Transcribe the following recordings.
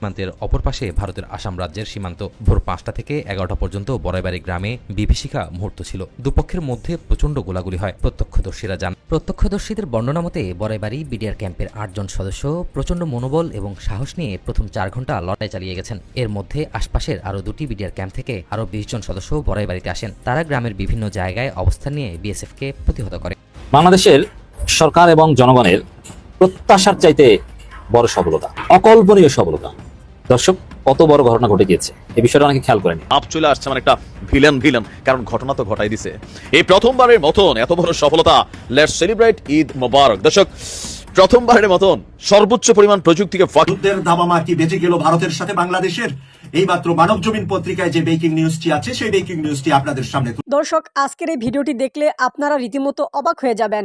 সীমান্তের অপর পাশে ভারতের আসাম রাজ্যের সীমান্ত। ভোর পাঁচটা থেকে এগারোটা পর্যন্ত বড়াইবাড়ি গ্রামে বিভীষিকা মুহূর্ত ছিল। দুপক্ষের মধ্যে প্রচণ্ড গোলাগুলি হয়, প্রত্যক্ষদর্শীরা জান প্রত্যক্ষদর্শীদের বর্ণনা মতে বড়াইবাড়ি বিডিআর ক্যাম্পের আটজন সদস্য প্রচণ্ড মনোবল এবং সাহস নিয়ে প্রথম চার ঘণ্টা লড়াই চালিয়ে গেছেন। এর মধ্যে আশপাশের আরও দুটি বিডিআর ক্যাম্প থেকে আরও বিশ জন সদস্য বড়াইবাড়িতে আসেন। তারা গ্রামের বিভিন্ন জায়গায় অবস্থান নিয়ে বিএসএফকে প্রতিহত করে। বাংলাদেশের সরকার এবং জনগণের প্রত্যাশার চাইতে বড় সফলতা, অকল্পনীয় সফলতা। দর্শক কত বড় ঘটনা ঘটে গিয়েছে? এই বিষয়টা অনেকে খেয়াল করেনি। আপ চলে আসছে মানে একটা ভিলেন ভিলেন কারণ ঘটনা তো ঘটাই দিছে। এই প্রথমবারের মতন এত বড় সফলতা লেটস সেলিব্রেট ঈদ মোবারক দর্শক প্রথমবারের মতন সর্বোচ্চ পরিমাণ প্রযুক্তিকে যুদ্ধের দাবামা কি বেঁচে গেল ভারতের সাথে বাংলাদেশের। এইমাত্র মানব জমিন পত্রিকায় যে বেকিং নিউজটি আছে সেই বেকিং নিউজটি আপনাদের সামনে দর্শক আজকের এই ভিডিওটি দেখলে আপনারা রীতিমতো অবাক হয়ে যাবেন।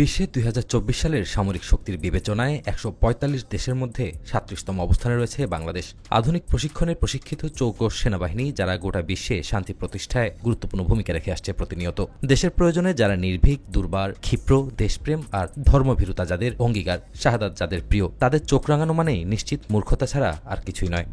বিশ্বে দুই হাজার চব্বিশ সালের সামরিক শক্তির বিবেচনায় একশো পঁয়তাল্লিশ দেশের মধ্যে সাতত্রিশতম অবস্থানে রয়েছে বাংলাদেশ। আধুনিক প্রশিক্ষণে প্রশিক্ষিত চৌকস সেনাবাহিনী, যারা গোটা বিশ্বে শান্তি প্রতিষ্ঠায় গুরুত্বপূর্ণ ভূমিকা রেখে আসছে প্রতিনিয়ত। দেশের প্রয়োজনে যারা নির্ভীক, দুর্বার, ক্ষিপ্র, দেশপ্রেম আর ধর্মভীরুতা যাদের অঙ্গীকার শাহাদাত যাদের প্রিয়, তাদের চোখ রাঙানো মানেই নিশ্চিত মূর্খতা ছাড়া আর কিছুই নয়।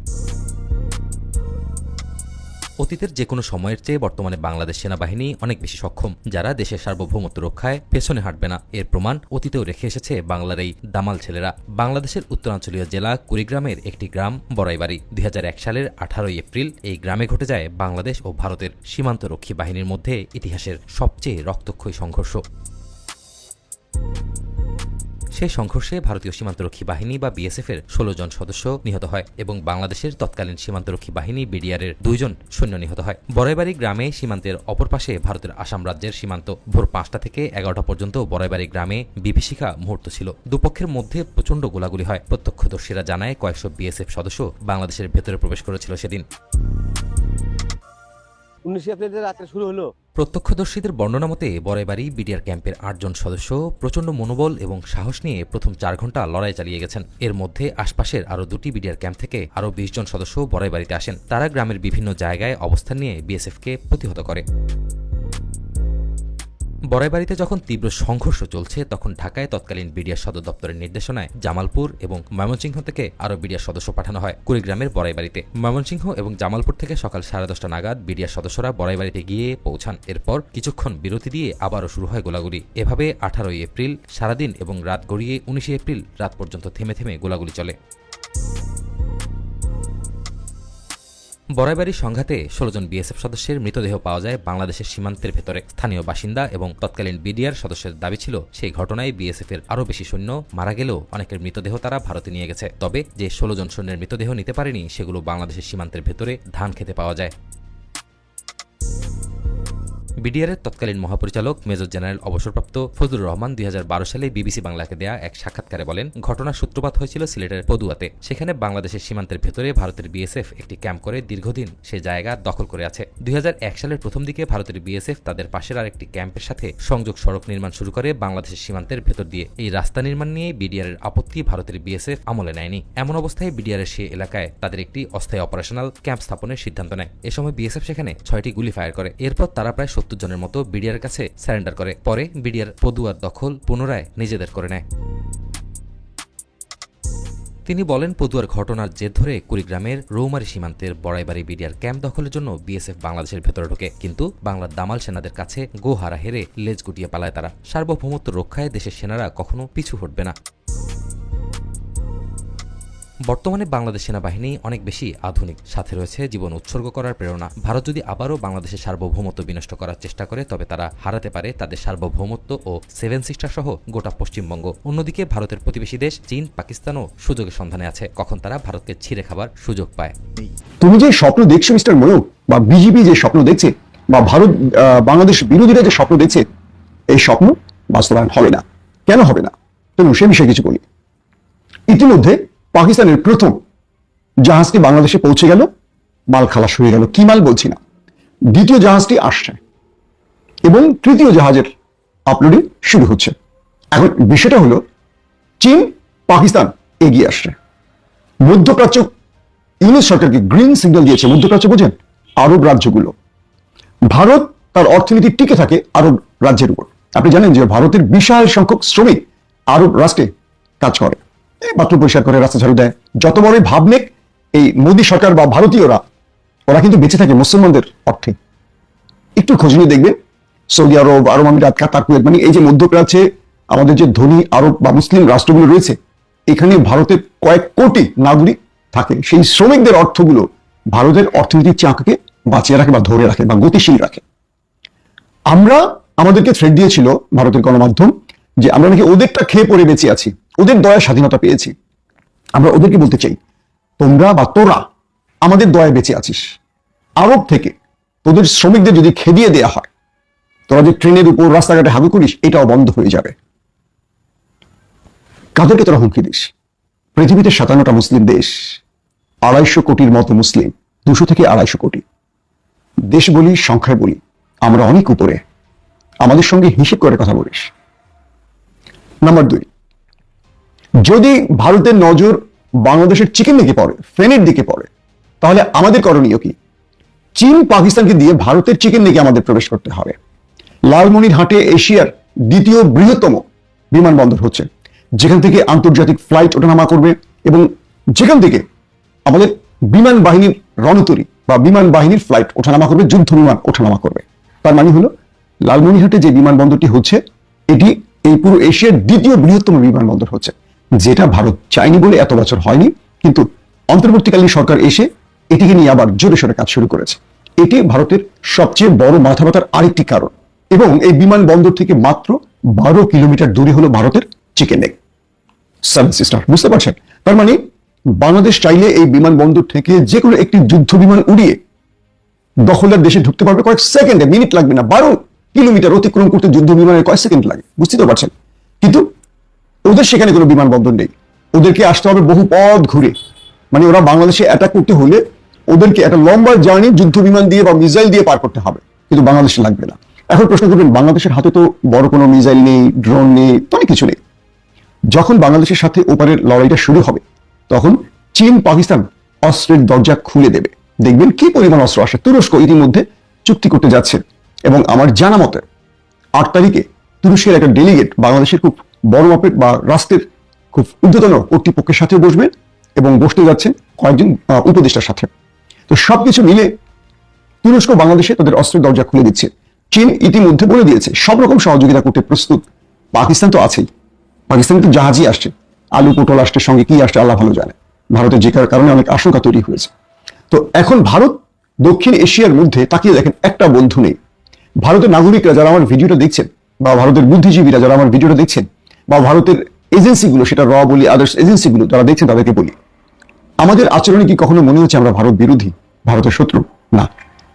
অতীতের যে কোনো সময়ের চেয়ে বর্তমানে বাংলাদেশ সেনাবাহিনী অনেক বেশি সক্ষম, যারা দেশের সার্বভৌমত্ব রক্ষায় পেছনে হাঁটবে না। এর প্রমাণ অতীতেও রেখে এসেছে বাংলার এই দামাল ছেলেরা। বাংলাদেশের উত্তরাঞ্চলীয় জেলা কুড়িগ্রামের একটি গ্রাম, বড়াইবাড়ি। দুই হাজার এক সালের আঠারোই এপ্রিল এই গ্রামে ঘটে যায় বাংলাদেশ ও ভারতের সীমান্তরক্ষী বাহিনীর মধ্যে ইতিহাসের সবচেয়ে রক্তক্ষয়ী সংঘর্ষ। সেই সংঘর্ষে ভারতীয় সীমান্তরক্ষী বাহিনী বা বিএসএফ এর ষোলো জন সদস্য নিহত হয় এবং বাংলাদেশের তৎকালীন সীমান্তরক্ষী বাহিনী বিডিআর এর দুইজন সৈন্য নিহত হয়। বড়াইবাড়ি গ্রামে সীমান্তের অপর পাশে ভারতের আসাম রাজ্যের সীমান্ত ভোর পাঁচটা থেকে এগারোটা পর্যন্ত বড়াইবাড়ি গ্রামে বিভীষিকা মুহূর্ত ছিল। দুপক্ষের মধ্যে প্রচণ্ড গোলাগুলি হয়। প্রত্যক্ষদর্শীরা জানায়, কয়েকশো বিএসএফ সদস্য বাংলাদেশের ভেতরে প্রবেশ করেছিল সেদিন। উনিশে এপ্রিল রাত্রে শুরু হলো প্রত্যক্ষদর্শীদের বর্ণনা মতে বরাইবাড়ি বিডিআর ক্যাম্পের আটজন সদস্য প্রচণ্ড মনোবল এবং সাহস নিয়ে প্রথম চার ঘণ্টা লড়াই চালিয়ে গেছেন। এর মধ্যে আশপাশের আরও দুটি বিডিআর ক্যাম্প থেকে আরও বিশ জন সদস্য বরাইবাড়িতে আসেন। তারা গ্রামের বিভিন্ন জায়গায় অবস্থান নিয়ে বিএসএফকে প্রতিহত করে। বড়াইবাড়িতে যখন তীব্র সংঘর্ষ চলছে, তখন ঢাকায় তৎকালীন বিডিআর সদর দপ্তরের নির্দেশনায় জামালপুর এবং ময়মনসিংহ থেকে আরও বিডিআর সদস্য পাঠানো হয় কুড়িগ্রামের বড়াইবাড়িতে। ময়মনসিংহ এবং জামালপুর থেকে সকাল সাড়ে দশটা নাগাদ বিডিআর সদস্যরা বড়াইবাড়িতে গিয়ে পৌঁছান। এরপর কিছুক্ষণ বিরতি দিয়ে আবারও শুরু হয় গোলাগুলি। এভাবে আঠারোই এপ্রিল সারাদিন এবং রাত গড়িয়ে উনিশে এপ্রিল রাত পর্যন্ত থেমে থেমে গোলাগুলি চলে। বড়াইবাড়ির সংঘাতে ষোলো জন বিএসএফ সদস্যের মৃতদেহ পাওয়া যায় বাংলাদেশের সীমান্তের ভেতরে। স্থানীয় বাসিন্দা এবং তৎকালীন বিডিআর সদস্যের দাবি ছিল, সেই ঘটনায় বিএসএফ এর আরও বেশি সৈন্য মারা গেলেও অনেকের মৃতদেহ তারা ভারতে নিয়ে গেছে। তবে যে ষোলো জন সৈন্যের মৃতদেহ নিতে পারেনি, সেগুলো বাংলাদেশের সীমান্তের ভেতরে ধান খেতে পাওয়া যায়। বিডিআরের তৎকালীন মহাপরিচালক মেজর জেনারেল অবসরপ্রাপ্ত ফজলুর রহমান দুই হাজার বারো সালে বিবিসি বাংলাকে দেয়া এক সাক্ষাৎকারে বলেন, ঘটনার সূত্রপাত হয়েছিল সিলেটের পদুয়াতে। সেখানে বাংলাদেশের সীমান্তের ভেতরে ভারতের বিএসএফ একটি ক্যাম্প করে দীর্ঘদিন সে জায়গা দখল করে আছে। দুই হাজার এক সালের প্রথম দিকে ভারতের বিএসএফ তাদের পাশের আরেকটি ক্যাম্পের সাথে সংযোগ সড়ক নির্মাণ শুরু করে বাংলাদেশের সীমান্তের ভেতর দিয়ে। এই রাস্তা নির্মাণ নিয়ে বিডিআরের আপত্তি ভারতের বিএসএফ আমলে নেয়নি। এমন অবস্থায় বিডিআরের সে এলাকায় তাদের একটি অস্থায়ী অপারেশনাল ক্যাম্প স্থাপনের সিদ্ধান্ত নেয়। এ সময় বিএসএফ সেখানে ছয়টি গুলি ফায়ার করে। এরপর তারা প্রায় সত্তর জনের মতো বিডিআর কাছে স্যারেন্ডার করে। পরে বিডিআর পদুয়ার দখল পুনরায় নিজেদের করে নেয়। তিনি বলেন, পদুয়ার ঘটনার জের ধরে কুড়িগ্রামের রৌমারি সীমান্তের বড়াইবাড়ি বিডিআর ক্যাম্প দখলের জন্য বিএসএফ বাংলাদেশের ভেতরে ঢোকে। কিন্তু বাংলার দামাল সেনাদের কাছে গোহারা হেরে লেজ গুটিয়ে পালায় তারা। সার্বভৌমত্ব রক্ষায় দেশের সেনারা কখনো পিছু হটবে না। বর্তমানে বাংলাদেশ সেনাবাহিনী অনেক বেশি আধুনিক, সাথে রয়েছে জীবন উৎসর্গ করার প্রেরণা। ভারত যদি আবারও বাংলাদেশের সার্বভৌমত্ব বিনষ্ট করার চেষ্টা করে, তবে তারা হারাতে পারে তাদের সার্বভৌমত্ব ও সেভেন সিস্টার সহ গোটা পশ্চিমবঙ্গ। অন্যদিকে, ভারতের প্রতিবেশী দেশ চীন, পাকিস্তানও সুযোগের সন্ধানে আছে, কখন তারা ভারতকে ছিঁড়ে খাবার সুযোগ পায়। তুমি যে স্বপ্ন দেখছ, মিস্টার ময়ূর বা বিজেপি যে স্বপ্ন দেখছে, বা ভারত বাংলাদেশ বিরোধীরা যে স্বপ্ন দেখছে, এই স্বপ্ন বাস্তবায়ন হবে না। কেন হবে না? চলুন সে বিষয়ে কিছু বলি। ইতিমধ্যে পাকিস্তানের প্রথম জাহাজটি বাংলাদেশে পৌঁছে গেল, মাল খালাস হয়ে গেল। কি মাল বলছি না। দ্বিতীয় জাহাজটি আসছে এবং তৃতীয় জাহাজের আপলোডিং শুরু হচ্ছে। এখন বিষয়টা হলো, চীন, পাকিস্তান এগিয়ে আসছে। মধ্যপ্রাচ্য ইংলিশ সরকারকে গ্রিন সিগন্যাল দিয়েছে। মধ্যপ্রাচ্য বোঝেন, আরব রাজ্যগুলো। ভারত তার অর্থনীতি টিকে থাকে আরব রাজ্যের উপর। আপনি জানেন যে ভারতের বিশাল সংখ্যক শ্রমিক আরব রাষ্ট্রে কাজ করে। বাথরুম পরিষ্কার করে রাস্তা ঝাড়ু দেয়। যত বড়ই ভাবনেক এই মোদী সরকার বা ভারতীয়রা, ওরা কিন্তু বেঁচে থাকে মুসলমানদের অর্থে। একটু খোঁজ নিয়ে দেখবেন, সৌদি আরব আরব আমিরাত, কাতার, কুয়েত মানে এই যে মধ্যপ্রাচ্যে আমাদের যে ধনী আরব বা মুসলিম রাষ্ট্রগুলো রয়েছে, এখানে ভারতের কয়েক কোটি নাগরিক থাকে। সেই শ্রমিকদের অর্থগুলো ভারতের অর্থনীতির চাকাকে বাঁচিয়ে রাখে বা ধরে রাখে বা গতিশীল রাখে। আমরা, আমাদেরকে থ্রেড দিয়েছিল ভারতের গণমাধ্যম যে আমরা নাকি ওদেরটা খেয়ে পড়ে বেঁচে আছি। ওদের দয়া স্বাধীনতা পেয়েছি। আমরা ওদেরকে বলতে চাই, তোমরা বা তোরা আমাদের দয়া বেঁচে আছিস। আরব থেকে তোদের শ্রমিকদের যদি খেদিয়ে দেয়া হয়, তোরা যে ট্রেনের উপর রাস্তাঘাটে হাগু করিস, এটাও বন্ধ হয়ে যাবে। কাদেরকে তোরা হুমকি দিস? পৃথিবীতে সাতান্নটা মুসলিম দেশ, আড়াইশো কোটির মতো মুসলিম, দুশো থেকে আড়াইশো কোটি। দেশ বলি, সংখ্যায় বলি, আমরা অনেক উপরে। আমাদের সঙ্গে হিসেব করে কথা বলিস। নাম্বার দুই যদি ভারতের নজর বাংলাদেশের চিকেন দিকে পড়ে ফেনের দিকে পড়ে, তাহলে আমাদের করণীয় কি? চীন পাকিস্তানকে দিয়ে ভারতের চিকেন দিকে আমাদের প্রবেশ করতে হবে। লালমনিরহাটে এশিয়ার দ্বিতীয় বৃহত্তম বিমানবন্দর হচ্ছে। যেখান থেকে আন্তর্জাতিক ফ্লাইট ওঠানামা করবে এবং যেখান থেকে আমাদের বিমান বাহিনীর রণতরী বা বিমান বাহিনীর ফ্লাইট ওঠানামা করবে, যুদ্ধ বিমান ওঠানামা করবে। তার মানে হলো, লালমনিরহাটে যে বিমানবন্দরটি হচ্ছে, এটি এই পুরো এশিয়ার দ্বিতীয় বৃহত্তম বিমানবন্দর হচ্ছে। যেটা ভারত চায়নি বলে এত বছর হয়নি, কিন্তু অন্তর্বর্তীকালীন সরকার এসে এটিকে নিয়ে আবার জোরে সোরে কাজ শুরু করেছে। এটি ভারতের সবচেয়ে বড় মাথা ব্যথার আরেকটি কারণ এবং এই বিমানবন্দর থেকে মাত্র বারো কিলোমিটার দূরে হলো ভারতের চিকেন নেক সেভেন সিস্টার বুঝতে পারছেন? তার মানে বাংলাদেশ চাইলে এই বিমানবন্দর থেকে যে কোনো একটি যুদ্ধ বিমান উড়িয়ে দখলদার দেশে ঢুকতে পারবে কয়েক সেকেন্ডে, মিনিট লাগবে না, বারো কিলোমিটার অতিক্রম করতে যুদ্ধ বিমানের কয়েক সেকেন্ড লাগে বুঝতে তো পারছেন? কিন্তু ওদের সেখানে কোনো বিমানবন্দর নেই। ওদেরকে আসতে হবে বহু পথ ঘুরে। মানে ওরা বাংলাদেশে অ্যাটাক করতে হলে ওদেরকে একটা লম্বা জার্নি যুদ্ধ বিমান দিয়ে বা মিসাইল দিয়ে পার করতে হবে। কিন্তু বাংলাদেশে লাগবে না। এখন প্রশ্ন করবেন, বাংলাদেশের হাতে তো বড় কোনো মিসাইল নেই ড্রোন নেই অনেক কিছু নেই। যখন বাংলাদেশের সাথে ওপারের লড়াইটা শুরু হবে, তখন চীন, পাকিস্তান অস্ত্রের দরজা খুলে দেবে। দেখবেন কি পরিমাণ অস্ত্র আসে। তুরস্ক ইতিমধ্যে চুক্তি করতে যাচ্ছে। এবং আমার জানা মতে, আট তারিখে তুরস্কের একটা ডেলিগেট বাংলাদেশের খুব বড় মাপের বা রাষ্ট্রের খুব ঊর্ধ্বতন কর্তৃপক্ষের সাথে বসবেন এবং বসতে যাচ্ছেন কয়েকজন উপদেষ্টার সাথে। তো সবকিছু মিলে তুরস্ক বাংলাদেশে তাদের অস্ত্রের দরজা খুলে দিচ্ছে। চীন ইতিমধ্যে বলে দিয়েছে, সব রকম সহযোগিতা করতে প্রস্তুত। পাকিস্তান তো আছেই। পাকিস্তানে তো জাহাজই আসছে। আলু পটল আসছে, সঙ্গে কি আসছে আল্লাহ ভালো জানে। ভারতের যে কারণে অনেক আশঙ্কা তৈরি হয়েছে। তো এখন ভারত দক্ষিণ এশিয়ার মধ্যে তাকিয়ে দেখেন একটা বন্ধু নেই। ভারতের নাগরিকরা যারা আমার ভিডিওটা দেখছেন বা ভারতের বুদ্ধিজীবীরা যারা আমার ভিডিওটা দেখছেন বা ভারতের এজেন্সিগুলো, সেটা র বলি আদার্স এজেন্সিগুলো, যারা দেখছেন তাদেরকে বলি, আমাদের আচরণে কি কখনো মনে হচ্ছে আমরা ভারত বিরোধী, ভারতের শত্রু? না।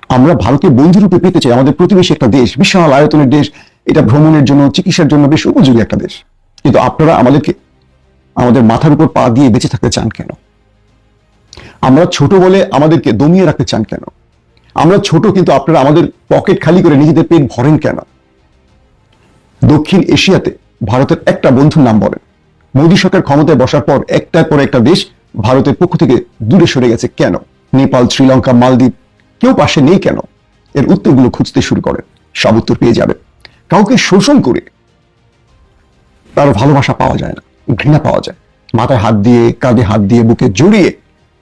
আমরা ভারতীয় বন্ধুরূপে পেতে চাই, আমাদের প্রতিবেশী একটা দেশ, বিশাল আয়তনের দেশ, এটা ভ্রমণের জন্য, চিকিৎসার জন্য বেশ উপযোগী একটা দেশ। কিন্তু আপনারা আমাদেরকে, আমাদের মাথার উপর পা দিয়ে বেঁচে থাকতে চান কেন? আমরা ছোট বলে আমাদেরকে দমিয়ে রাখতে চান কেন? আমরা ছোট কিন্তু আপনারা আমাদের পকেট খালি করে নিজেদের পেট ভরেন কেন? দক্ষিণ এশিয়াতে ভারতের একটা বন্ধুর নাম বলেন মোদী সরকার ক্ষমতায় বসার পর একটার পর একটা দেশ ভারতের পক্ষ থেকে দূরে সরে গেছে কেন? নেপাল, শ্রীলঙ্কা, মালদ্বীপ, কেউ পাশে নেই কেন? এর উত্তরগুলো খুঁজতে শুরু করেন সব উত্তর পেয়ে যাবে। কাউকে শোষণ করে তার ভালোবাসা পাওয়া যায় না, ঘৃণা পাওয়া যায়। মাথায় হাত দিয়ে, কাঁধে হাত দিয়ে, বুকে জড়িয়ে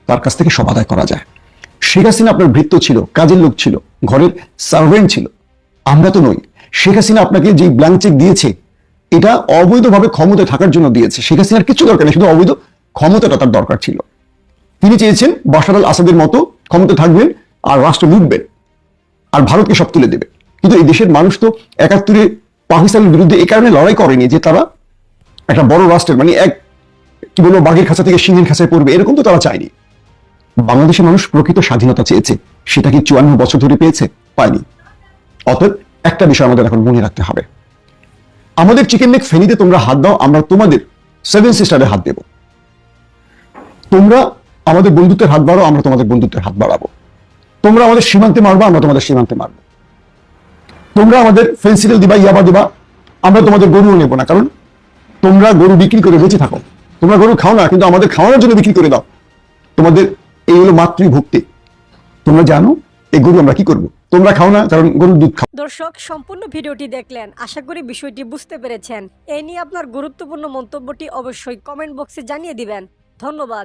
তার কাছ থেকে সব আদায় করা যায়। শেখ হাসিনা আপনার ভৃত্য ছিল, কাজের লোক ছিল, ঘরের সার্ভেন্ট ছিল। আমরা তো নই। শেখ হাসিনা আপনাকে যে ব্ল্যাঙ্ক চেক দিয়েছে এটা অবৈধভাবে ক্ষমতায় থাকার জন্য দিয়েছে। শেখ হাসিনার কিছু দরকার নেই, শুধু অবৈধ ক্ষমতাটা তার দরকার ছিল। তিনি চেয়েছেন বাশার আল আসাদের মতো ক্ষমতা থাকবেন আর রাষ্ট্র লুটবেন আর ভারতকে সব তুলে দেবে। কিন্তু এই দেশের মানুষ তো একাত্তরে পাকিস্তানের বিরুদ্ধে এই কারণে লড়াই করেনি যে তারা একটা বড় রাষ্ট্রের মানে এক, কি বলব, বাঘের খাঁচা থেকে সিংহের খাঁচায় পড়বে, এরকম তো তারা চায়নি। বাংলাদেশের মানুষ প্রকৃত স্বাধীনতা চেয়েছে, সেটা কি চুয়ান্ন বছর ধরে পেয়েছে? পায়নি। অতএব একটা বিষয় আমাদের এখন মনে রাখতে হবে। আমাদের চিকেন নেক ফেনিতে তোমরা হাত দাও, আমরা তোমাদের সেভেন সিস্টারে হাত দেব। তোমরা আমাদের বন্ধুত্বের হাত বাড়াও, আমরা তোমাদের বন্ধুত্বের হাত বাড়াবো। তোমরা আমাদের সীমান্তে মারবা, আমরা তোমাদের সীমান্তে মারবো। তোমরা আমাদের ফেন্সিডেল দিবা, ইয়াবা দিবা, আমরা তোমাদের গরুও নেব না। কারণ তোমরা গরু বিক্রি করে বেঁচে থাকো। তোমরা গরু খাও না, কিন্তু আমাদের খাওয়ানোর জন্য বিক্রি করে দাও। তোমাদের এই হলো মাতৃভক্তি। তোমরা জানো, এই গরু আমরা কি করব? তোমরা খাও না, কারণ গরুর দুধ খাও। দর্শক, সম্পূর্ণ ভিডিওটি দেখলেন। আশা করি বিষয়টি বুঝতে পেরেছেন। এই নিয়ে আপনার গুরুত্বপূর্ণ মন্তব্যটি অবশ্যই কমেন্ট বক্সে জানিয়ে দিবেন। ধন্যবাদ।